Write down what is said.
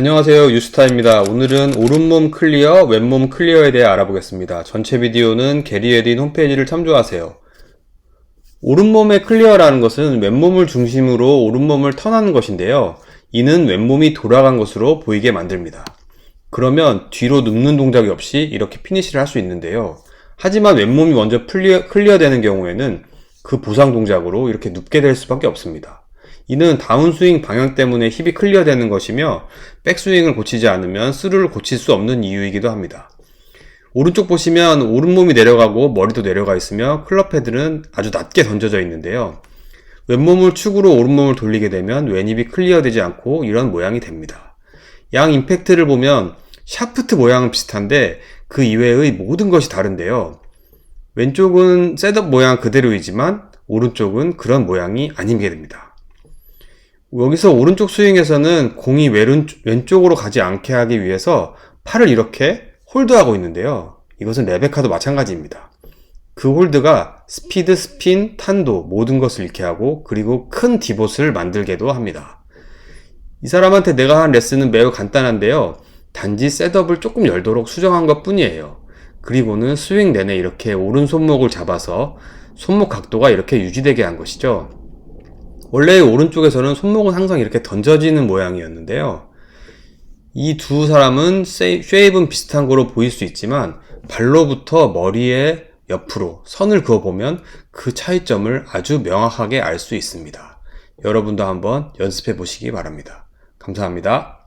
안녕하세요. 유스타입니다. 오늘은 오른몸 클리어 왼몸 클리어에 대해 알아보겠습니다. 전체 비디오는 게리 에딘 홈페이지를 참조하세요. 오른몸의 클리어라는 것은 왼몸을 중심으로 오른몸을 턴하는 것인데요. 이는 왼몸이 돌아간 것으로 보이게 만듭니다. 그러면 뒤로 눕는 동작이 없이 이렇게 피니시를 할 수 있는데요. 하지만 왼몸이 먼저 클리어, 클리어 되는 경우에는 그 보상 동작으로 이렇게 눕게 될 수밖에 없습니다 이는 다운스윙 방향 때문에 힙이 클리어 되는 것이며 백스윙을 고치지 않으면 스루를 고칠 수 없는 이유이기도 합니다. 오른쪽 보시면 오른몸이 내려가고 머리도 내려가 있으며 클럽 패드는 아주 낮게 던져져 있는데요. 왼몸을 축으로 오른몸을 돌리게 되면 왼힙이 클리어 되지 않고 이런 모양이 됩니다. 양 임팩트를 보면 샤프트 모양은 비슷한데 그 이외의 모든 것이 다른데요. 왼쪽은 셋업 모양 그대로이지만 오른쪽은 그런 모양이 아니게 됩니다. 여기서 오른쪽 스윙에서는 공이 왼, 왼쪽으로 가지 않게 하기 위해서 팔을 이렇게 홀드하고 있는데요. 이것은 레베카도 마찬가지입니다. 그 홀드가 스피드, 스핀, 탄도 모든 것을 잃게 하고 그리고 큰 디봇을 만들게도 합니다. 이 사람한테 내가 한 레슨은 매우 간단한데요. 단지 셋업을 조금 열도록 수정한 것 뿐이에요. 그리고는 스윙 내내 이렇게 오른 손목을 잡아서 손목 각도가 이렇게 유지되게 한 것이죠. 원래 오른쪽에서는 손목은 항상 이렇게 던져지는 모양이었는데요. 이 두 사람은 쉐입은 비슷한 거로 보일 수 있지만 발로부터 머리의 옆으로 선을 그어보면 그 차이점을 아주 명확하게 알 수 있습니다. 여러분도 한번 연습해 보시기 바랍니다. 감사합니다.